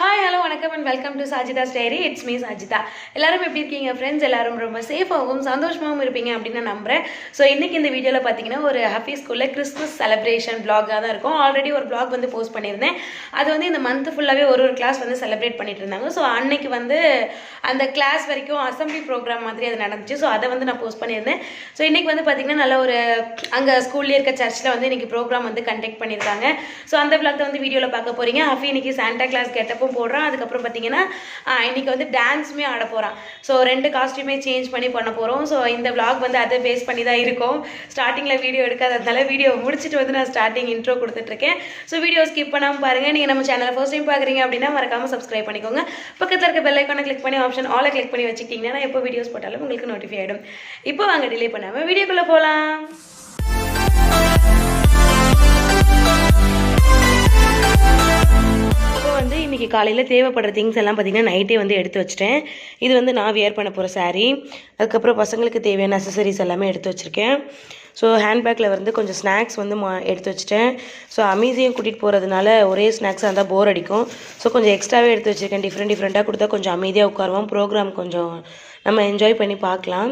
Hi hello வணக்கம் and welcome to Sajida starry it's me Sajida எல்லாரும் எப்படி இருக்கீங்க ஃப்ரெண்ட்ஸ் எல்லாரும் ரொம்ப சேஃபாகவும் சந்தோஷமாகவும் இருப்பீங்க அப்படின்னு நான் நம்புறேன். ஸோ இன்றைக்கி இந்த வீடியோவில் பார்த்தீங்கன்னா ஒரு ஹாப்பி ஸ்கூலில் கிறிஸ்மஸ் செலிப்ரேஷன் பிளாகாக தான் இருக்கும். ஆல்ரெடி ஒரு பிளாக் வந்து போஸ்ட் பண்ணியிருந்தேன். அது வந்து இந்த மந்த் ஃபுல்லாகவே ஒரு ஒரு கிளாஸ் வந்து செலிப்ரேட் பண்ணிட்டு இருந்தாங்க. ஸோ அன்னைக்கு வந்து அந்த கிளாஸ் வரைக்கும் அசம்பிளி ப்ரோக்ராம் மாதிரி அது நடந்துச்சு. ஸோ அதை வந்து நான் போஸ்ட் பண்ணியிருந்தேன். ஸோ இன்றைக்கி வந்து பார்த்தீங்கன்னா நல்ல ஒரு அங்கே ஸ்கூல்லேயே இருக்க சர்ச்சில் வந்து இன்றைக்கி ப்ரோக்ராம் வந்து கண்டக்ட் பண்ணியிருக்காங்க. ஸோ அந்த பிளாக் வந்து வீடியோவில் பார்க்க போகிறீங்க ஹஃபி இன்னைக்கு சாண்டா கிளாஸ் கேட்டப்போ கெட்டப்பும் போடுறான். அதுக்கப்புறம் பார்த்தீங்கன்னா இன்றைக்கி இன்னைக்கு வந்து டான்ஸுமே ஆட போகிறான் ஸோ ரெண்டு காஸ்ட்யூமே சேஞ்ச் பண்ணி பண்ண போகிறோம் ஸோ இந்த விளாக் வந்து அதை பேஸ் பண்ணி தான் இருக்கும். ஸ்டார்டிங்கில் வீடியோ எடுக்காததுனால வீடியோ முடிச்சுட்டு வந்து நான் ஸ்டார்டிங் இன்ட்ரோ கொடுத்துட்ருக்கேன். ஸோ வீடியோ ஸ்கிப் பண்ணாமல் பாருங்கள் நீங்கள் நம்ம சேனலை ஃபர்ஸ்ட் டைம் பார்க்குறீங்க அப்படின்னா மறக்காமல் சப்ஸ்கிரைப் பண்ணிக்கோங்க. பக்கத்தில் இருக்க பெல் ஐக்கானை கிளிக் பண்ணி ஆப்ஷன் ஆலை கிளிக் பண்ணி வச்சுக்கிட்டிங்கன்னா எப்போ வீடியோஸ் போட்டாலும் உங்களுக்கு நோட்டிஃபை ஆகிடும் இப்போ வாங்க டிலே பண்ணாமல் வீடியோக்குள்ளே போகலாம் இன்னைக்கு காலையில் தேவைப்படுற திங்ஸ் எல்லாம் பார்த்தீங்கன்னா நைட்டே வந்து எடுத்து வச்சிட்டேன். இது வந்து நான் வியர் பண்ண போகிற சாரீ அதுக்கப்புறம் பசங்களுக்கு தேவையான அசசரிஸ் எல்லாமே எடுத்து வச்சுருக்கேன். ஸோ ஹேண்ட்பேக்கில் வந்து கொஞ்சம் ஸ்நாக்ஸ் வந்து மா எடுத்து வச்சுட்டேன். ஸோ அமீசியும் கூட்டிகிட்டு போகிறதுனால ஒரே ஸ்நாக்ஸாக இருந்தால் போர் அடிக்கும். ஸோ கொஞ்சம் எக்ஸ்ட்ராவே எடுத்து வச்சுருக்கேன். டிஃப்ரெண்ட் டிஃப்ரெண்ட்டாக கொடுத்தா கொஞ்சம் அமைதியாக உட்காருவோம். ப்ரோக்ராம் கொஞ்சம் நம்ம என்ஜாய் பண்ணி பார்க்கலாம்.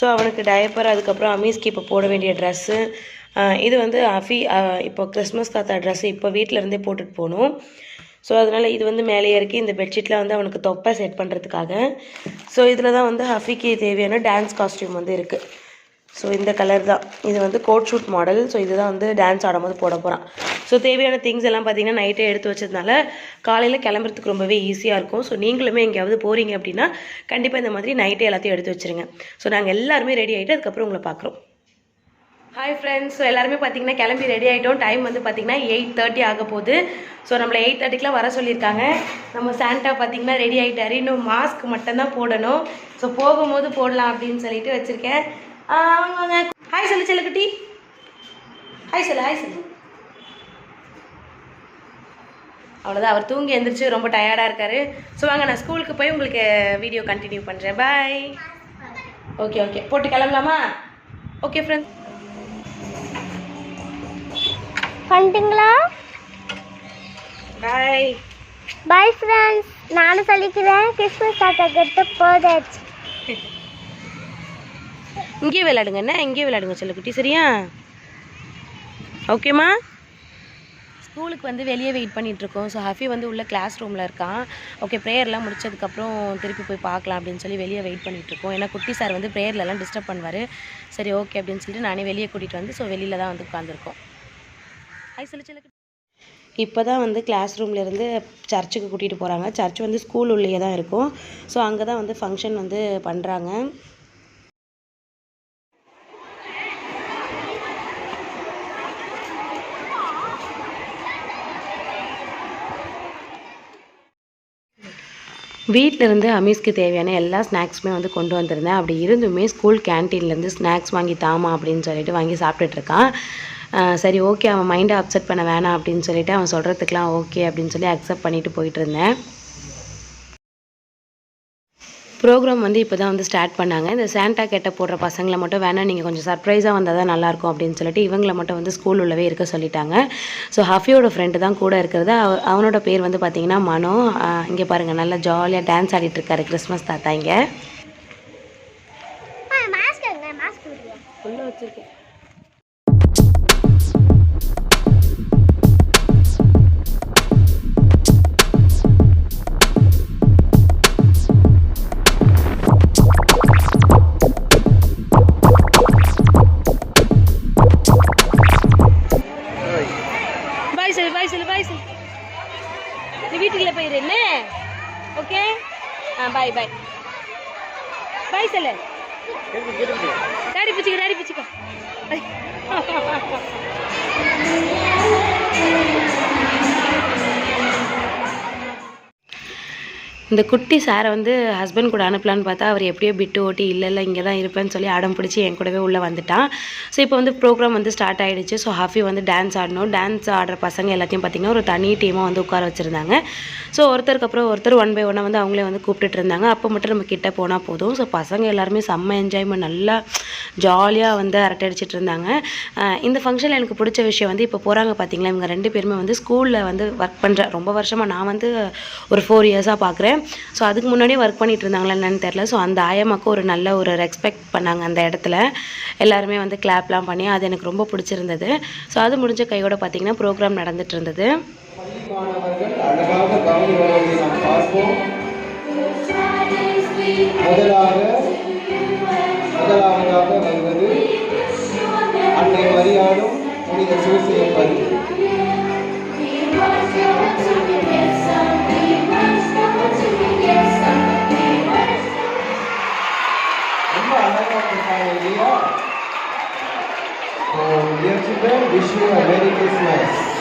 ஸோ அவனுக்கு டயப்பர் அதுக்கப்புறம் அமீஸ்க்கு இப்போ போட வேண்டிய ட்ரெஸ்ஸு இது வந்து அஃபி இப்போ கிறிஸ்மஸ் தாத்தா ட்ரெஸ்ஸு இப்போ வீட்டில் இருந்தே போட்டுட்டு போகணும். ஸோ அதனால் இது வந்து மேலேயே இருக்குது இந்த பெட்ஷீட்டில் வந்து அவனுக்கு தொப்பை செட் பண்ணுறதுக்காக ஸோ இதில் தான் வந்து ஹஃபிக்கு தேவையான டான்ஸ் காஸ்டியூம் வந்து இருக்குது ஸோ இந்த கலர் தான். இது வந்து கோட் ஷூட் மாடல் ஸோ இதுதான் வந்து டான்ஸ் ஆடும்போது போட போகிறான் ஸோ தேவையான திங்ஸ் எல்லாம் பார்த்தீங்கன்னா நைட்டே எடுத்து வச்சதுனால காலையில் கிளம்புறதுக்கு ரொம்பவே ஈஸியாக இருக்கும். ஸோ நீங்களுமே எங்கேயாவது போகிறீங்க அப்படின்னா கண்டிப்பாக இந்த மாதிரி நைட்டே எல்லாத்தையும் எடுத்து வச்சிருங்க. ஸோ நாங்கள் எல்லாருமே ரெடி ஆகிட்டு அதுக்கப்புறம் உங்களை பார்க்குறோம் ஹாய் ஃப்ரெண்ட்ஸ் ஸோ எல்லாருமே பார்த்தீங்கன்னா கிளம்பி ரெடி ஆகிட்டோம் டைம் வந்து பார்த்தீங்கன்னா எயிட் தேர்ட்டி ஆக போகுது. ஸோ நம்மளை எயிட் தேர்ட்டிக்கெலாம் வர சொல்லியிருக்காங்க. நம்ம சாண்டா பார்த்தீங்கன்னா ரெடி ஆகிட்டாரு இன்னும் மாஸ்க் மட்டும்தான் போடணும். ஸோ போகும்போது போடலாம் அப்படின்னு சொல்லிட்டு வச்சுருக்கேன். அவங்க வாங்க ஹாய் சொல்லு செல்லுக்குட்டி ஹாய் சொல்லு ஹாய் சொல்லு. அவ்வளோதான் அவர் தூங்கி எழுந்திரிச்சு ரொம்ப டயர்டாக இருக்காரு. ஸோ வாங்க நான் ஸ்கூலுக்கு போய் உங்களுக்கு வீடியோ கண்டினியூ பண்ணுறேன் பாய் ஓகே ஓகே போட்டு கிளம்பலாமா? ஓகே ஃப்ரெண்ட்ஸ் வந்துங்களா பாய் பாய் ஃப்ரெண்ட்ஸ் நானும் சொல்லிக்கிறேன் கிறிஸ்மஸ் தாத்தா கிட்ட போதாச்சு. இங்கேயே விளையாடுங்க என்ன? இங்கேயே விளையாடுங்க செல்லக்குட்டி சரியா? ஓகேம்மா ஸ்கூலுக்கு வந்து வெளியே வெயிட் பண்ணிட்டு இருக்கோம் ஸோ ஹஃபி வந்து உள்ள கிளாஸ் ரூமில் இருக்கான். ஓகே ப்ரேயர்லாம் முடிச்சதுக்கப்புறம் திருப்பி போய் பார்க்கலாம் அப்படின்னு சொல்லி வெளியே வெயிட் பண்ணிட்டு இருக்கோம் ஏன்னா குட்டி சார் வந்து ப்ரேயர்லலாம் டிஸ்டர்ப் பண்ணுவார். சரி ஓகே அப்படின்னு சொல்லிட்டு நானே வெளியே கூட்டிகிட்டு வந்து ஸோ வெளியில் தான் வந்து உட்காந்துருக்கோம் இப்போ தான் வந்து கிளாஸ் ரூம்லேருந்து சர்ச்சுக்கு கூட்டிகிட்டு போகிறாங்க சர்ச் வந்து ஸ்கூல் உள்ளேயே தான் இருக்கும். ஸோ அங்கே தான் வந்து ஃபங்க்ஷன் வந்து பண்ணுறாங்க வீட்டிலேருந்து அமீஸ்க்கு தேவையான எல்லா ஸ்நாக்ஸுமே வந்து கொண்டு வந்திருந்தேன். அப்படி இருந்துமே ஸ்கூல் கேன்டீன்லேருந்து ஸ்நாக்ஸ் வாங்கி தாமா அப்படின்னு சொல்லிட்டு வாங்கி சாப்பிட்டுட்டு இருக்கான். சரி ஓகே அவன் மைண்டை அப்செட் பண்ண வேணாம் அப்படின்னு சொல்லிட்டு அவன் சொல்கிறதுக்கெலாம் ஓகே அப்படின்னு சொல்லி அக்செப்ட் பண்ணிட்டு போயிட்டு இருந்தேன். ப்ரோக்ராம் வந்து இப்போ தான் வந்து ஸ்டார்ட் பண்ணாங்க. இந்த சாண்டா கெட்ட போடுற பசங்களை மட்டும் வேணால் நீங்கள் கொஞ்சம் சர்ப்ரைஸாக வந்தால் தான் நல்லாயிருக்கும் அப்படின்னு சொல்லிட்டு இவங்களை மட்டும் வந்து ஸ்கூல் உள்ளவே இருக்க சொல்லிட்டாங்க. ஸோ ஹஃபியோட ஃப்ரெண்டு தான் கூட இருக்கிறது. அவ அவனோட பேர் வந்து பார்த்தீங்கன்னா மனோ. இங்கே பாருங்கள் நல்லா ஜாலியாக டான்ஸ் ஆடிட்டு இருக்காரு கிறிஸ்மஸ் தாத்தா இங்கே. மாஸ்க் மாஸ்க் உள்ள வச்சிருக்கேன். பாய் சொல்லு பாய் சொல்லு. நீ வீட்டுக்குள்ள போயிரு என்ன? ஓகே ஆ பாய் பாய் பாய் சொல்லு. டாடி பிடிச்சிக்க டாடி பிடிச்சிக்க இந்த குட்டி சாரை வந்து ஹஸ்பண்ட் கூட அனுப்பலான்னு பார்த்தா அவர் எப்படியோ பிட்டு ஓட்டி இல்லை இல்லை இங்கே தான் இருப்பேன்னு சொல்லி அடம் பிடிச்சி என் கூடவே உள்ளே வந்துட்டான். ஸோ இப்போ வந்து ப்ரோக்ராம் வந்து ஸ்டார்ட் ஆகிடுச்சு ஸோ ஹாஃபி வந்து டான்ஸ் ஆடணும். டான்ஸ் ஆடுற பசங்க எல்லாத்தையும் பார்த்திங்கன்னா ஒரு தனி டீமாக வந்து உட்கார வச்சுருந்தாங்க. ஸோ ஒருத்தருக்கு அப்புறம் ஒருத்தர் ஒன் பை ஒன்னாக வந்து அவங்களே வந்து கூப்பிட்டுட்டு இருந்தாங்க. அப்போ மட்டும் நம்ம கிட்டே போனால் போதும். ஸோ பசங்க எல்லாருமே செம்ம என்ஜாய்மெண்ட் நல்லா ஜாலியாக வந்து அரட்டை அடிச்சிட்டு இருந்தாங்க இந்த ஃபங்க்ஷனில் எனக்கு பிடிச்ச விஷயம் வந்து இப்போ போகிறாங்க பார்த்தீங்களா இவங்க ரெண்டு பேருமே வந்து ஸ்கூலில் வந்து ஒர்க் பண்ணுற ரொம்ப வருஷமாக நான் வந்து ஒரு ஃபோர் இயர்ஸாக பார்க்குறேன் ஸோ அதுக்கு முன்னாடியே ஒர்க் பண்ணிட்டு இருந்தாங்களா என்னன்னு தெரில ஸோ அந்த ஆயம்மாக்கு ஒரு நல்ல ஒரு ரெஸ்பெக்ட் பண்ணாங்க அந்த இடத்துல. எல்லாருமே வந்து கிளாப்லாம் பண்ணி அது எனக்கு ரொம்ப பிடிச்சிருந்தது. ஸோ அது முடிஞ்ச கையோட பார்த்தீங்கன்னா ப்ரோக்ராம் நடந்துட்டு இருந்தது. முதலாக முதலாவதாக வருவது அன்னை மரியாளும் புனித wish you a Merry.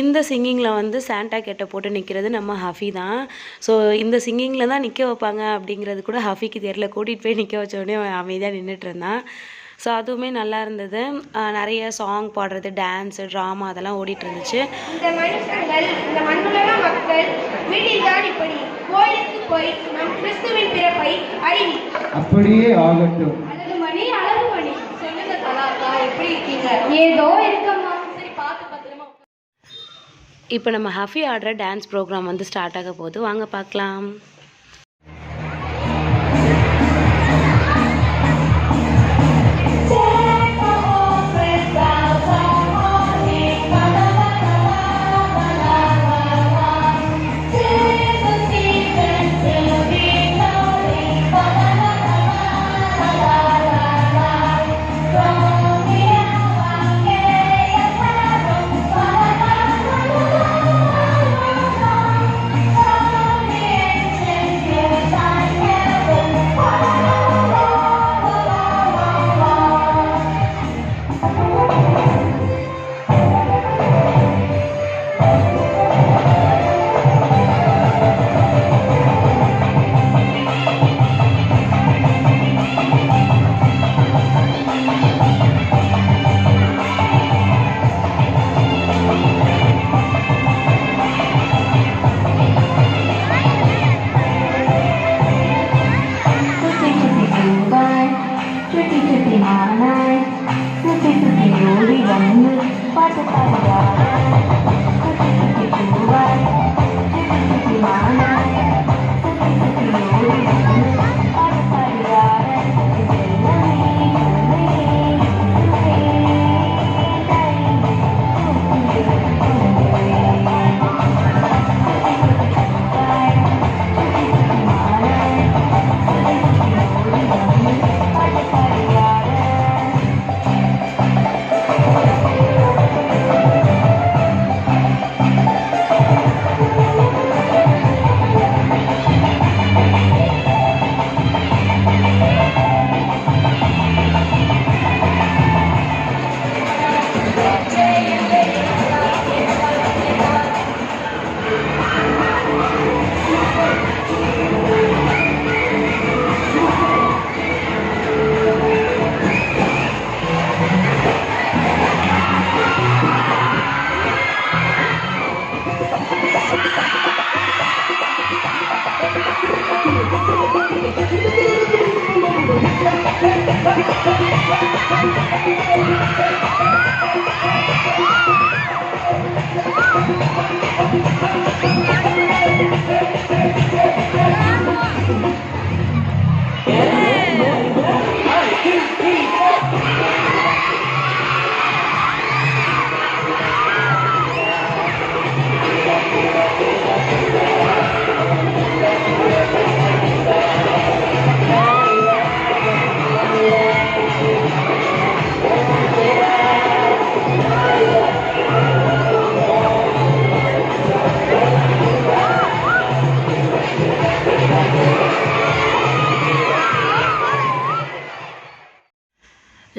இந்த சிங்கிங்கில் வந்து சாண்டா கெட்ட போட்டு நிற்கிறது நம்ம ஹஃபி தான். ஸோ இந்த சிங்கிங்கில் தான் நிற்க வைப்பாங்க அப்படிங்கிறது கூட ஹஃபிக்கு தெரியல. கூட்டிகிட்டு போய் நிற்க வச்ச உடனே அவன் அமைதியாக நின்றுட்டு இருந்தான். ஸோ அதுவுமே நல்லா இருந்தது. நிறைய சாங் பாடுறது டான்ஸு ட்ராமா அதெல்லாம் ஓடிட்டு இருந்துச்சு. இந்த மனுஷங்கள் இந்த மண்ணுலக மக்கள் வீட்டில்தான் இப்படி கோயிலுக்கு போய் நம் கிறிஸ்துவின் பிறப்பை அறிவி. அப்படியே ஆகட்டும். அழகு மணி அழகு மணி சொல்லுங்க கலாக்கா எப்படி இருக்கீங்க? ஏதோ இருக்கம்மா சரி பார்த்து பத்திரமா இப்போ நம்ம ஹஃபி ஆடுற டான்ஸ் ப்ரோக்ராம் வந்து ஸ்டார்ட் ஆக போகுது. வாங்க பார்க்கலாம்.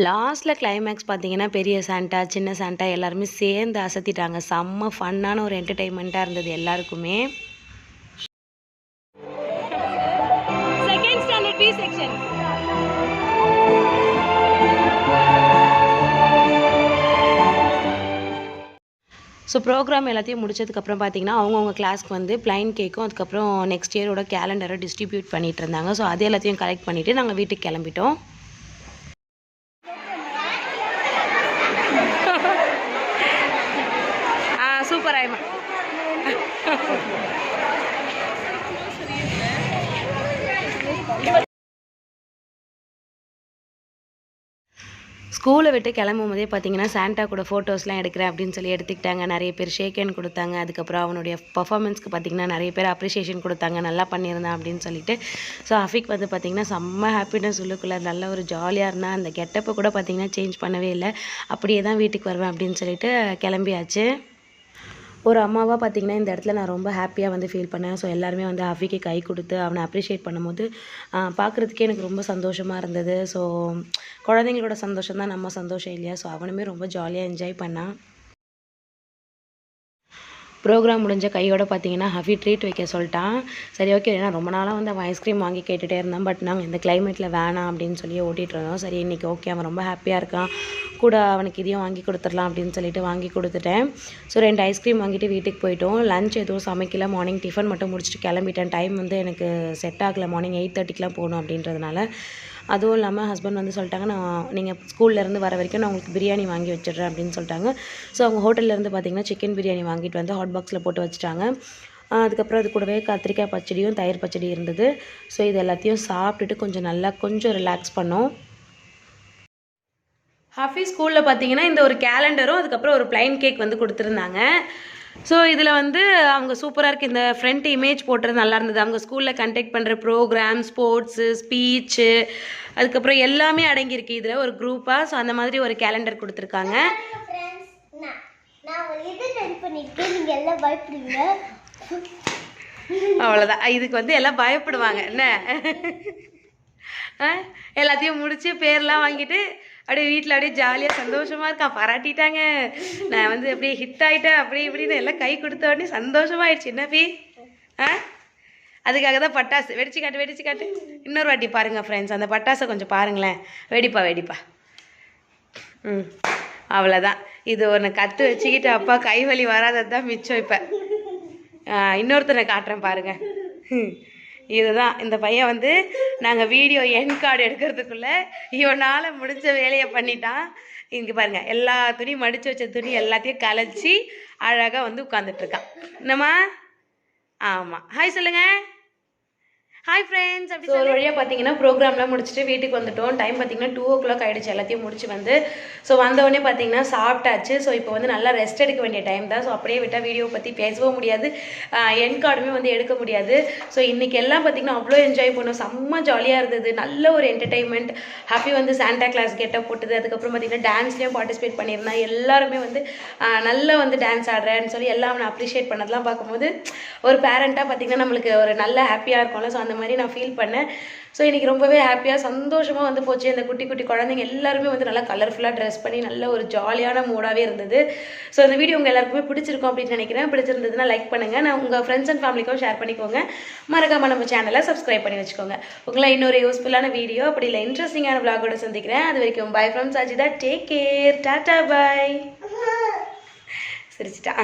லாஸ்ட்டில் கிளைமேக்ஸ் பார்த்தீங்கன்னா பெரிய சாண்டா சின்ன சாண்டா எல்லாருமே சேர்ந்து அசத்திட்டாங்க. செம்ம ஃபன்னான ஒரு என்டர்டெயின்மெண்ட்டாக இருந்தது எல்லாருக்குமே. Second standard B section so program எல்லாத்தையும் முடிச்சதுக்கப்புறம் பார்த்தீங்கன்னா அவங்கவுங்க கிளாஸ்க்கு வந்து ப்ளைன் கேக்கும் அதுக்கப்புறம் நெக்ஸ்ட் இயரோட கேலண்டரை டிஸ்ட்ரிபியூட் பண்ணிட்டு இருந்தாங்க. ஸோ அது எல்லாத்தையும் கலெக்ட் பண்ணிவிட்டு நாங்கள் வீட்டுக்கு கிளம்பிட்டோம். ஸ்கூலை விட்டு கிளம்பும் போதே பார்த்தீங்கன்னா சாண்டா கூட ஃபோட்டோஸ்லாம் எடுக்கிறேன் அப்படின்னு சொல்லி எடுத்துக்கிட்டாங்க. நிறைய பேர் ஷேக் ஹேண்ட் கொடுத்தாங்க. அதுக்கப்புறம் அவனுடைய பர்ஃபார்மன்ஸ்க்கு பார்த்தீங்கன்னா நிறைய பேர் அப்ரிஷியேஷன் கொடுத்தாங்க. நல்லா பண்ணியிருந்தான் அப்படின்னு சொல்லிட்டு. ஸோ அஃபிக் வந்து பார்த்தீங்கன்னா செம்ம ஹாப்பினஸ் உள்ளுக்குள்ளே நல்ல ஒரு ஜாலியாக இருந்தான். அந்த கெட்டப்பை கூட பார்த்தீங்கன்னா சேஞ்ச் பண்ணவே இல்லை. அப்படியே தான் வீட்டுக்கு வருவேன் அப்படின்னு சொல்லிட்டு கிளம்பியாச்சு. ஒரு அம்மாவாக பார்த்திங்கன்னா இந்த இடத்துல நான் ரொம்ப ஹாப்பியாக வந்து ஃபீல் பண்ணேன். ஸோ எல்லாருமே வந்து ஹஃபிக்கு கை கொடுத்து அவனை அப்ரிஷியேட் பண்ணும்போது பார்க்குறதுக்கே எனக்கு ரொம்ப சந்தோஷமாக இருந்தது. ஸோ குழந்தைங்களோட சந்தோஷம் தான் நம்ம சந்தோஷம் இல்லையா? ஸோ அவனுமே ரொம்ப ஜாலியாக என்ஜாய் பண்ணான். ப்ரோக்ராம் முடிஞ்ச கையோட பார்த்தீங்கன்னா ஹஃபி ட்ரீட் வைக்க சொல்லிட்டான். சரி ஓகே ஏன்னா ரொம்ப நாளாக வந்து அவன் ஐஸ்கிரீம் வாங்கி கேட்டுகிட்டே இருந்தான். பட் நாங்கள் இந்த கிளைமேட்டில் வேணாம் அப்படின்னு சொல்லி ஓட்டிகிட்டு இருந்தோம். சரி இன்றைக்கி ஓகே அவன் ரொம்ப ஹாப்பியாக இருக்கான். கூட அவனுக்கு இதையும் வாங்கி கொடுத்துடலாம் அப்படின்னு சொல்லிட்டு வாங்கி கொடுத்துட்டேன். ஸோ ரெண்டு ஐஸ்கிரீம் வாங்கிட்டு வீட்டுக்கு போயிட்டோம். லஞ்ச் எதுவும் சமைக்கல. மார்னிங் டிஃபன் மட்டும் முடிச்சுட்டு கிளம்பிட்டேன். டைம் வந்து எனக்கு செட் ஆகலை. மார்னிங் எயிட் தேர்ட்டிக்கெலாம் போகணும் அப்படின்றதுனால. அதுவும் இல்லாமல் ஹஸ்பண்ட் வந்து சொல்லிட்டாங்க நான் நீங்கள் ஸ்கூல்லேருந்து வர வரைக்கும் நான் உங்களுக்கு பிரியாணி வாங்கி வச்சிடுறேன் அப்படின்னு சொல்லிட்டாங்க. ஸோ அவங்க ஹோட்டல்லேருந்து பார்த்தீங்கன்னா சிக்கன் பிரியாணி வாங்கிட்டு வந்து ஹாட் பாக்ஸில் போட்டு வச்சுட்டாங்க. அதுக்கப்புறம் அது கூடவே கத்திரிக்காய் பச்சடியும் தயிர் பச்சடி இருந்தது. ஸோ இது எல்லாத்தையும் சாப்பிட்டுட்டு கொஞ்சம் நல்லா கொஞ்சம் ரிலாக்ஸ் பண்ணோம். ஹாஃபி ஸ்கூலில் பார்த்தீங்கன்னா இந்த ஒரு கேலண்டரும் அதுக்கப்புறம் ஒரு ப்ளைன் கேக் வந்து கொடுத்துருந்தாங்க. ஸோ இதில் வந்து அவங்க சூப்பராக இருக்குது இந்த ஃப்ரண்ட் இமேஜ் போட்டது நல்லா இருந்தது. அவங்க ஸ்கூலில் கண்டக்ட் பண்ணுற ப்ரோக்ராம் ஸ்போர்ட்ஸு ஸ்பீச்சு அதுக்கப்புறம் எல்லாமே அடங்கியிருக்கு. இதில் ஒரு குரூப்பாக ஸோ அந்த மாதிரி ஒரு கேலண்டர் கொடுத்துருக்காங்க. அவ்வளோதான் இதுக்கு வந்து எல்லாம் பயப்படுவாங்க. என்ன? எல்லாத்தையும் முடிச்சு பேர்லாம் வாங்கிட்டு அப்படியே வீட்டில் அப்படியே ஜாலியாக சந்தோஷமாக இருக்கா? பாராட்டிட்டாங்க. நான் வந்து அப்படியே ஹிட் ஆகிட்டேன் அப்படி இப்படின்னு எல்லாம் கை கொடுத்த உடனே சந்தோஷமாயிடுச்சு. என்ன பி? ஆ? அதுக்காக தான் பட்டாசு. வெடிச்சு காட்டு வெடிச்சு காட்டு. இன்னொரு வாட்டி பாருங்க ஃப்ரெண்ட்ஸ் அந்த பட்டாசை கொஞ்சம் பாருங்களேன். வெடிப்பா வெடிப்பா. ம். அவ்வளோதான் இது ஒன்று கற்று வச்சுக்கிட்டு அப்பா கை வலி வராதது தான் மிச்சம் இப்போ. இன்னொருத்தனை காட்டுறேன் பாருங்க. இதுதான். இந்த பையன் வந்து நாங்கள் வீடியோ என் கார்டு எடுக்கிறதுக்குள்ளே இவனால் முடிஞ்ச வேலையை பண்ணிட்டான். இங்கே பாருங்க எல்லா துணியும் மடித்து வச்ச துணி எல்லாத்தையும் கலைச்சி அழகாக வந்து உட்காந்துட்டு இருக்கான். என்னம்மா? ஆமாம் ஹாய் சொல்லுங்கள் ஹாய் ஃப்ரெண்ட்ஸ் அப்படி ஒரு வழியாக பார்த்தீங்கன்னா ப்ரோக்ராம்லாம் முடிச்சுட்டு வீட்டுக்கு வந்துட்டோம். டைம் பார்த்தீங்கன்னா டூ ஓ கிளாக் ஆகிடுச்சு எல்லாத்தையும் முடிச்சு வந்து ஸோ வந்தவொடனே பார்த்தீங்கன்னா சாப்பிட்டாச்சு. ஸோ இப்போ வந்து நல்லா ரெஸ்ட் எடுக்க வேண்டிய டைம் தான். ஸோ அப்படியே விட்டால் வீடியோ பற்றி பேசவும் முடியாது. என் கார்டுமே வந்து எடுக்க முடியாது. ஸோ இன்றைக்கி எல்லாம் பார்த்தீங்கன்னா அவ்வளோ என்ஜாய் பண்ணோம். செம்ம ஜாலியாக இருந்தது. நல்ல ஒரு என்டர்டைன்மெண்ட் ஹாப்பி வந்து சாண்டா கிளாஸ் கெட்டப் போட்டது. அதுக்கப்புறம் பார்த்தீங்கன்னா டான்ஸ்லேயும் பார்ட்டிசிபேட் பண்ணியிருந்தேன் எல்லாருமே வந்து நல்லா வந்து டான்ஸ் ஆடுறேன்னு சொல்லி எல்லாம் அவனை அப்ரிஷியேட் பண்ணதெல்லாம் பார்க்கும்போது ஒரு பேரண்ட்டாக பார்த்தீங்கன்னா நம்மளுக்கு ஒரு நல்ல ஹாப்பியாக இருக்கும்ல. ஸோ அந்த மாதிரி நான் ஃபீல் பண்ணேன். ஸோ இன்றைக்கி ரொம்பவே ஹாப்பியாக சந்தோஷமாக வந்து போச்சு. இந்த குட்டி குட்டி குழந்தைங்க எல்லாருமே வந்து நல்லா கலர்ஃபுல்லாக ட்ரெஸ் பண்ணி நல்ல ஒரு ஜாலியான மூடாகவே இருந்தது. ஸோ இந்த வீடியோ உங்கள் எல்லாருக்குமே பிடிச்சிருக்கும் அப்படின்னு நினைக்கிறேன். பிடிச்சிருந்ததுன்னா லைக் பண்ணுங்கள் நான் உங்கள் ஃப்ரெண்ட்ஸ் அண்ட் ஃபேமிலிக்கும் ஷேர் பண்ணிக்கோங்க. மறக்காமல் நம்ம சேனலை சப்ஸ்கிரைப் பண்ணி வச்சுக்கோங்க. உங்களை இன்னொரு யூஸ்ஃபுல்லான வீடியோ அப்படி இல்லை இன்ட்ரெஸ்டிங்கான vlog-ஓட சந்திக்கிறேன். அது வரைக்கும் bye from Sajida. Take care tata bye சிரிச்சிட்டா.